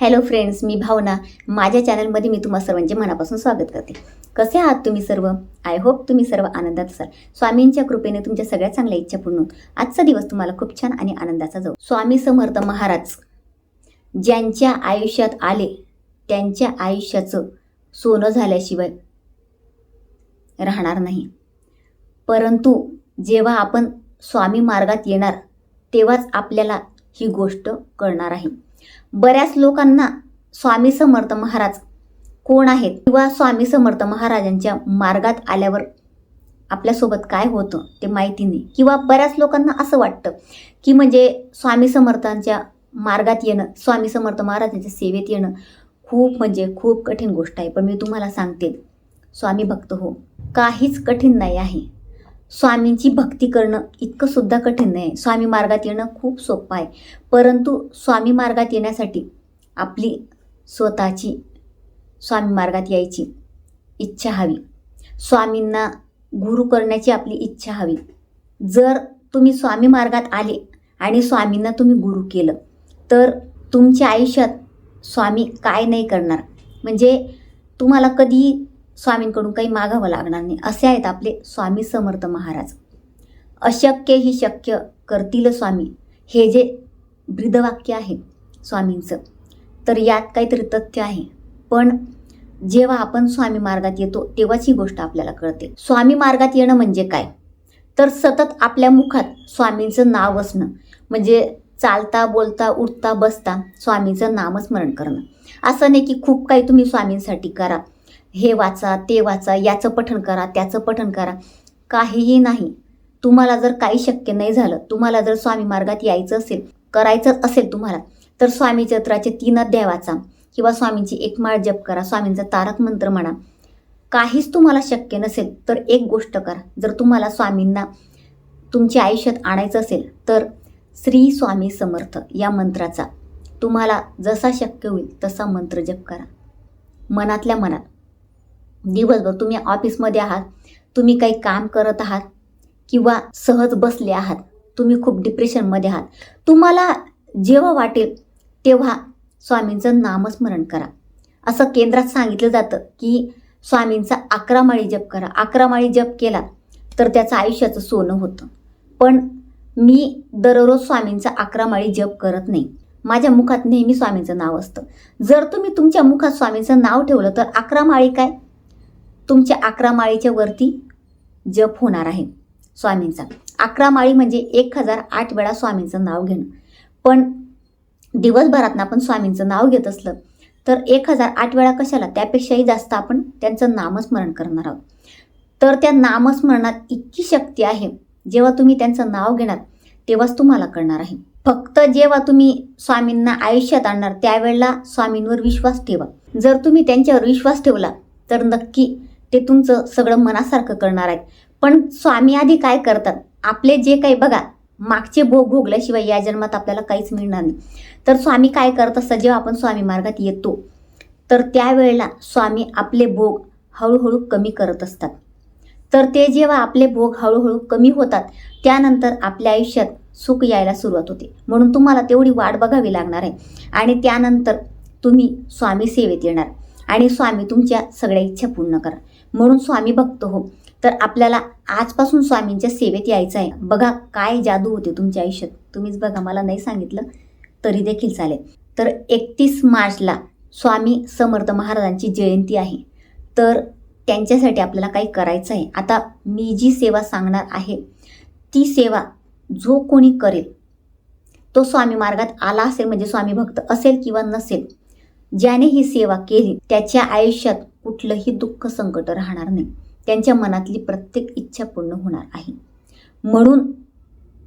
Hello friends मी भावना. माझ्या चॅनलमध्ये मी तुम्हा सर्वांचे मनापासून स्वागत करते. कसे आहात तुम्ही सर्व? आय होप तुम्ही सर्व आनंदात असाल. स्वामींच्या कृपेने तुमच्या सगळ्या चांगल्या इच्छा पूर्ण आजचा दिवस तुम्हाला खूप छान आणि आनंदाचा जाऊ. स्वामी समर्थ महाराज ज्यांच्या आयुष्यात आले त्यांच्या आयुष्याचं सोनं झाल्याशिवाय राहणार नाही. परंतु जेव्हा आपण स्वामी मार्गात येणार तेव्हाच आपल्याला ही गोष्ट कळणार आहे. बऱ्याच लोकांना स्वामी समर्थ महाराज कोण आहेत? किंवा स्वामी समर्थ महाराजांच्या मार्गात आल्यावर आपल्यासोबत काय होतं ते माहिती नाही. किंवा बऱ्याच लोकांना असं वाटतं की म्हणजे स्वामी समर्थांच्या मार्गात येणं स्वामी समर्थ महाराजांच्या सेवेत येणं खूप म्हणजे खूप कठीण गोष्ट आहे. पण मी तुम्हाला सांगते स्वामी भक्त हो काहीच कठीण नाही आहे. स्वामींची भक्ती करणं इतकं सुद्धा कठीण नाही. स्वामी मार्गात येणं खूप सोपं आहे. परंतु स्वामी मार्गात येण्यासाठी आपली स्वतःची स्वामी मार्गात यायची इच्छा हवी. स्वामींना गुरु करण्याची आपली इच्छा हवी. जर तुम्ही स्वामी मार्गात आले आणि स्वामींना तुम्ही गुरु केलं तर तुमच्या आयुष्यात स्वामी काय नाही करणार. म्हणजे तुम्हाला कधी स्वामींकडून काही मागावं लागणार नाही. असे आहेत आपले स्वामी समर्थ महाराज. अशक्य ही शक्य करतील स्वामी. हे जे ब्रीदवाक्य आहे स्वामींचं तर यात काहीतरी तथ्य आहे. पण जेव्हा आपण स्वामी मार्गात येतो तेव्हाच ही गोष्ट आपल्याला कळते. स्वामी मार्गात येणं म्हणजे काय? तर सतत आपल्या मुखात स्वामींचं नाव असणं म्हणजे चालता बोलता उठता बसता स्वामींचं नामस्मरण करणं. असं नाही की खूप काही तुम्ही स्वामींसाठी करा. हे वाचा ते वाचा याचं पठण करा त्याचं पठण करा. काहीही नाही. तुम्हाला जर काही शक्य नाही झालं तुम्हाला जर स्वामी मार्गात यायचं असेल करायचं असेल तुम्हाला तर स्वामी चत्राचे तीन अध्याय वाचा. किंवा स्वामींची एक माळ जप करा स्वामींचा तारक मंत्र म्हणा. काहीच तुम्हाला शक्य नसेल तर एक गोष्ट करा. जर तुम्हाला स्वामींना तुमच्या आयुष्यात आणायचं असेल तर श्री स्वामी समर्थ या मंत्राचा. तुम्हाला जसा शक्य होईल तसा मंत्र जप करा. मनातल्या मनात. दिवसभर तुम्ही ऑफिसमध्ये आहात तुम्ही काही काम करत आहात किंवा सहज बसले आहात तुम्ही खूप डिप्रेशनमध्ये आहात तुम्हाला जेव्हा वाटेल तेव्हा स्वामींचं नामस्मरण करा. असं केंद्रात सांगितलं जातं की स्वामींचा अकरा माळी जप करा. अकरा माळी जप केला तर त्याचं आयुष्याचं सोनं होतं. पण मी दररोज स्वामींचा अकरा माळी जप करत नाही. माझ्या मुखात नेहमी स्वामींचं नाव असतं. जर तुम्ही तुमच्या मुखात स्वामींचं नाव ठेवलं तर अकरा माळी काय? तुमच्या अकरा माळीच्या वरती जप होणार आहे स्वामींचा. अकरा माळी म्हणजे एक हजार आठ वेळा स्वामींचं नाव घेणं. पण दिवसभरात आपण स्वामींचं नाव घेत असलं तर एक हजार आठ वेळा कशाला? त्यापेक्षाही जास्त आपण त्यांचं नामस्मरण करणार आहोत. तर त्या नामस्मरणात इतकी शक्ती आहे जेव्हा तुम्ही त्यांचं नाव घेणार तेव्हाच तुम्हाला कळणार आहे. फक्त जेव्हा तुम्ही स्वामींना आयुष्यात आणणार त्यावेळेला स्वामींवर विश्वास ठेवा. जर तुम्ही त्यांच्यावर विश्वास ठेवला तर नक्की ते तुमचं सगळं मनासारखं करणार आहेत. पण स्वामी आधी काय करतात? आपले जे काही बघा मागचे भोग भोगल्याशिवाय या जन्मात आपल्याला काहीच मिळणार नाही. तर स्वामी काय करत असतात जेव्हा आपण स्वामी मार्गात येतो. तर त्यावेळेला स्वामी आपले भोग हळूहळू कमी करत असतात. तर ते जेव्हा आपले भोग हळूहळू कमी होतात त्यानंतर आपल्या आयुष्यात सुख यायला सुरुवात होते. म्हणून तुम्हाला तेवढी वाट बघावी लागणार आहे. आणि त्यानंतर तुम्ही स्वामी सेवेत येणार. आणि स्वामी तुमच्या सगळ्या इच्छा पूर्ण करा. म्हणून स्वामी भक्त हो. तर आपल्याला आजपासून स्वामींच्या सेवेत यायचं आहे. बघा काय जादू होते तुमच्या आयुष्यात. तुम्हीच बघा मला नाही सांगितलं तरी देखील चालेल. तर एकतीस मार्चला स्वामी समर्थ महाराजांची जयंती आहे. तर त्यांच्यासाठी आपल्याला काही करायचं आहे. आता मी जी सेवा सांगणार आहे ती सेवा जो कोणी करेल तो स्वामी मार्गात आला असेल म्हणजे स्वामी भक्त असेल किंवा नसेल ज्याने ही सेवा केली त्याच्या आयुष्यात कुठलंही दुःख संकट राहणार नाही. त्यांच्या मनातली प्रत्येक इच्छा पूर्ण होणार आहे. म्हणून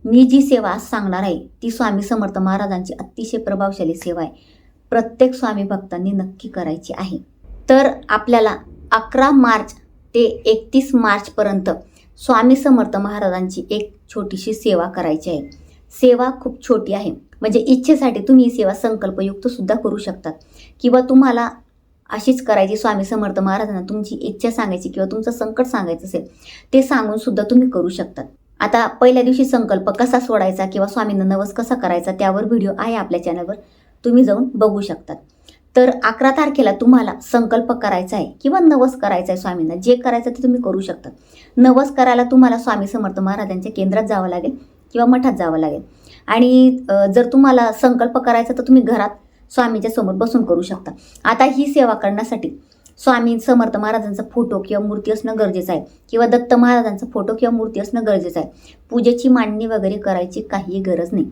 मी जी सेवा आज सांगणार आहे ती स्वामी समर्थ महाराजांची अतिशय प्रभावशाली सेवा आहे. प्रत्येक स्वामी भक्तांनी नक्की करायची आहे. तर आपल्याला अकरा मार्च ते एकतीस मार्चपर्यंत स्वामी समर्थ महाराजांची एक छोटीशी सेवा करायची आहे. सेवा खूप छोटी आहे. म्हणजे इच्छेसाठी तुम्ही ही सेवा संकल्पयुक्त सुद्धा करू शकतात. किंवा तुम्हाला अशीच करायची स्वामी समर्थ महाराजांना तुमची इच्छा सांगायची किंवा तुमचं संकट सांगायचं असेल ते सांगून सुद्धा तुम्ही करू शकतात. आता पहिल्या दिवशी संकल्प कसा सोडायचा किंवा स्वामींना नवस कसा करायचा त्यावर व्हिडिओ आहे आपल्या चॅनलवर तुम्ही जाऊन बघू शकतात. तर अकरा तारखेला तुम्हाला संकल्प करायचा आहे किंवा नवस करायचा आहे स्वामींना जे करायचं ते तुम्ही करू शकता नवस करायला तुम्हाला स्वामी समर्थ महाराजांच्या केंद्रात जावं लागेल किंवा मठात जावं लागेल. आणि जर तुम्हाला संकल्प करायचा तर तुम्ही घरात स्वामीच्या समोर बसून करू शकता. आता ही सेवा करण्यासाठी स्वामी समर्थ महाराजांचा फोटो किंवा मूर्ती असणं गरजेचं आहे किंवा दत्त महाराजांचा फोटो किंवा मूर्ती असणं गरजेचं आहे. पूजेची मांडणी वगैरे करायची काही गरज नाही.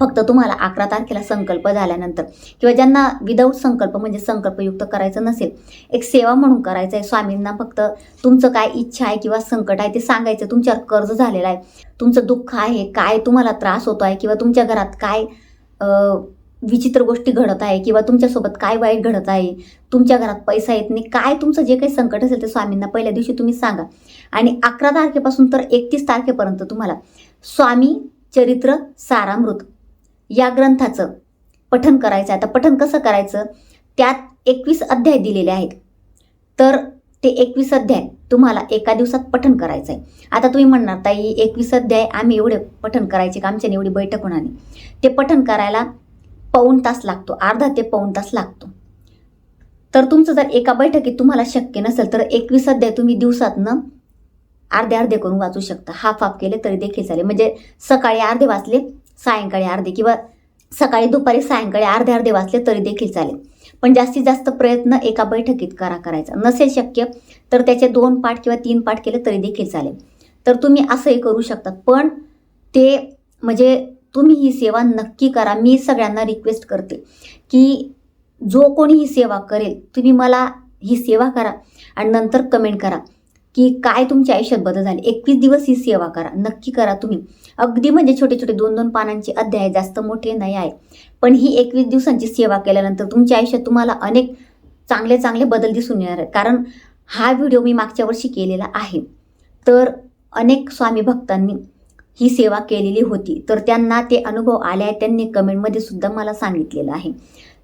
फक्त तुम्हाला अकरा तारखेला संकल्प झाल्यानंतर किंवा ज्यांना विदाऊट संकल्प म्हणजे संकल्पयुक्त करायचं नसेल एक सेवा म्हणून करायचं आहे स्वामींना फक्त तुमचं काय इच्छा आहे किंवा संकट आहे ते सांगायचं तुमच्यावर कर्ज झालेलं आहे तुमचं दुःख आहे काय तुम्हाला त्रास होतो आहे किंवा तुमच्या घरात काय विचित्र गोष्टी घडत आहे किंवा तुमच्यासोबत काय वाईट घडत आहे तुमच्या घरात पैसा येत नाही काय तुमचं जे काही संकट असेल ते स्वामींना पहिल्या दिवशी तुम्ही सांगा. आणि अकरा तारखेपासून तर एकतीस तारखेपर्यंत तुम्हाला स्वामी चरित्र सारामृत या ग्रंथाचं पठन करायचं आहे. आता पठन कसं करायचं? त्यात एकवीस अध्याय दिलेले आहेत. तर ते एकवीस अध्याय तुम्हाला एका दिवसात पठन करायचं आहे. आता तुम्ही म्हणणार ताई एकवीस अध्याय आम्ही एवढे पठन करायचे का? आमच्याने एवढी बैठक होणार नाही. ते पठन करायला पाऊण तास लागतो. अर्धा ते पाऊण तास लागतो. तर तुमचं जर एका बैठकीत तुम्हाला शक्य नसेल तर एकवीस अध्याय तुम्ही दिवसातनं अर्धे अर्धे करून वाचू शकता. हाफ हाफ केले तरी देखील चालेल. म्हणजे सकाळी अर्धे वाचले सायंकाळी अर्धे किंवा सकाळी दुपारी सायंकाळी अर्धे अर्धे वाचले तरी देखील चालेल. पण जास्तीत जास्त प्रयत्न एका बैठकीत करा करायचा. नसेल शक्य तर त्याचे दोन पाठ किंवा तीन पाठ केले तरी देखील चालेल. तर तुम्ही असंही करू शकता पण ते म्हणजे तुम्ही ही सेवा नक्की करा. मी सगळ्यांना रिक्वेस्ट करते की जो कोणी ही सेवा करेल तुम्ही मला ही सेवा करा आणि नंतर कमेंट करा. की काय तुमच्या आयुष्यात बदल झाले? एकवीस दिवस ही सेवा करा. नक्की करा तुम्ही. अगदी म्हणजे छोटे छोटे दोन दोन पानांचे अध्याय जास्त मोठे नाही आहे. पण ही एकवीस दिवसांची सेवा केल्यानंतर तुमच्या आयुष्यात तुम्हाला अनेक चांगले चांगले बदल दिसून येणार आहेत. कारण हा व्हिडिओ मी मागच्या वर्षी केलेला आहे. तर अनेक स्वामी भक्तांनी ही सेवा केलेली होती. तर त्यांना ते अनुभव आले आहेत. त्यांनी कमेंटमध्ये सुद्धा मला सांगितलेलं आहे.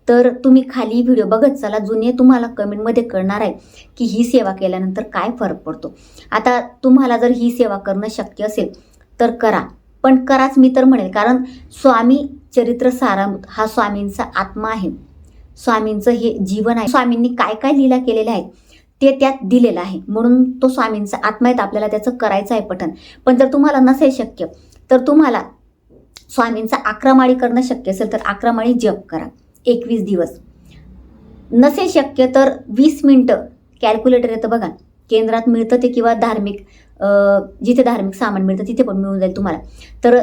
तर तुम्ही खाली व्हिडिओ बघत चला. जुने तुम्हाला कमेंटमध्ये कळणार आहे की ही सेवा केल्यानंतर काय फरक पडतो. आता तुम्हाला जर ही सेवा करणं शक्य असेल तर करा. पण कराच मी तर म्हणेल कारण स्वामी चरित्र सारामृत हा स्वामींचा आत्मा आहे. स्वामींचं हे जीवन आहे. स्वामींनी काय काय लीला केलेल्या आहेत ते त्यात दिलेलं आहे. म्हणून तो स्वामींचा आत्मा आहे आपल्याला त्याचं करायचं आहे पठण. पण जर तुम्हाला नसेल शक्य तर तुम्हाला स्वामींचा अकरा माळी करणं शक्य असेल तर अकरा माळी जप करा. एकवीस दिवस. नसेल शक्य तर वीस मिनटं कॅल्क्युलेटर येतं बघा. केंद्रात मिळतं ते किंवा धार्मिक जिथे धार्मिक सामान मिळतं तिथे पण मिळून जाईल तुम्हाला. तर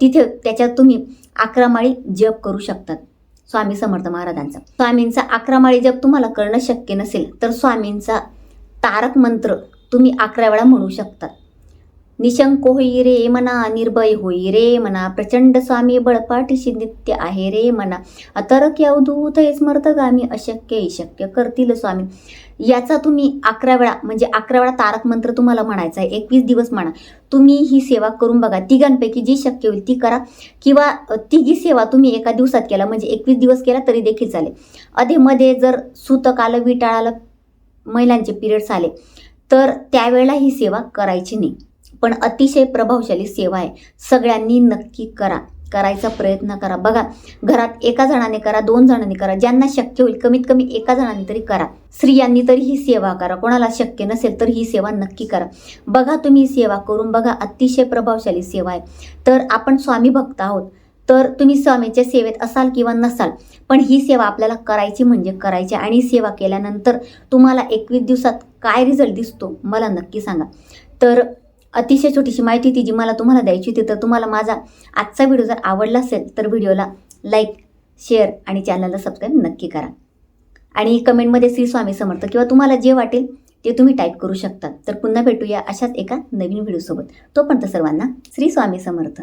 तिथे त्याच्यात तुम्ही अकरा माळी जप करू शकतात. स्वामी समर्थ महाराजांचा. स्वामींचा अकरा माळी जप तुम्हाला करणं शक्य नसेल तर स्वामींचा तारक मंत्र तुम्ही अकरा वेळा म्हणू शकतात. निशंक होई रे मना निर्भय होई रे मना प्रचंड स्वामी बळपाठीशी नित्य आहे रे मना अतरक अवधूत हे स्मर्थगामी अशक्य शक्य करतील स्वामी. याचा तुम्ही अकरा वेळा म्हणजे अकरा वेळा तारक मंत्र तुम्हाला म्हणायचा आहे. एकवीस दिवस म्हणा. तुम्ही ही सेवा करून बघा. तिघांपैकी जी शक्य होईल ती करा. किंवा तिघी सेवा तुम्ही एका दिवसात केला म्हणजे एकवीस दिवस केला तरी देखील चालेल. अधेमध्ये जर सूतक आलं विटाळ आलं महिलांचे पिरियड्स आले तर त्यावेळेला ही सेवा करायची नाही. पण अतिशय प्रभावशाली सेवा आहे. सगळ्यांनी नक्की करा. करायचा प्रयत्न करा. बघा घरात एका जणाने करा दोन जणांनी करा. ज्यांना शक्य होईल कमीत कमी एका जणाने तरी करा. स्त्रियांनी तरी ही सेवा करा. कोणाला शक्य नसेल तर ही सेवा नक्की करा. बघा तुम्ही ही सेवा करून बघा अतिशय प्रभावशाली सेवा आहे. तर आपण स्वामी भक्त आहोत. तर तुम्ही स्वामीच्या सेवेत असाल किंवा नसाल पण ही सेवा आपल्याला करायची म्हणजे करायची आणि सेवा केल्यानंतर तुम्हाला एकवीस दिवसात काय रिझल्ट दिसतो मला नक्की सांगा. तर अतिशय छोटीशी माहिती ती जी मला तुम्हाला द्यायची होती तर तुम्हाला माझा आजचा व्हिडिओ जर आवडला असेल तर व्हिडिओला लाईक शेअर आणि चॅनलला सबस्क्राईब नक्की करा. आणि कमेंटमध्ये श्री स्वामी समर्थ किंवा तुम्हाला जे वाटेल ते तुम्ही टाईप करू शकता. तर पुन्हा भेटूया अशाच एका नवीन व्हिडिओसोबत. तोपर्यंत सर्वांना श्री स्वामी समर्थ.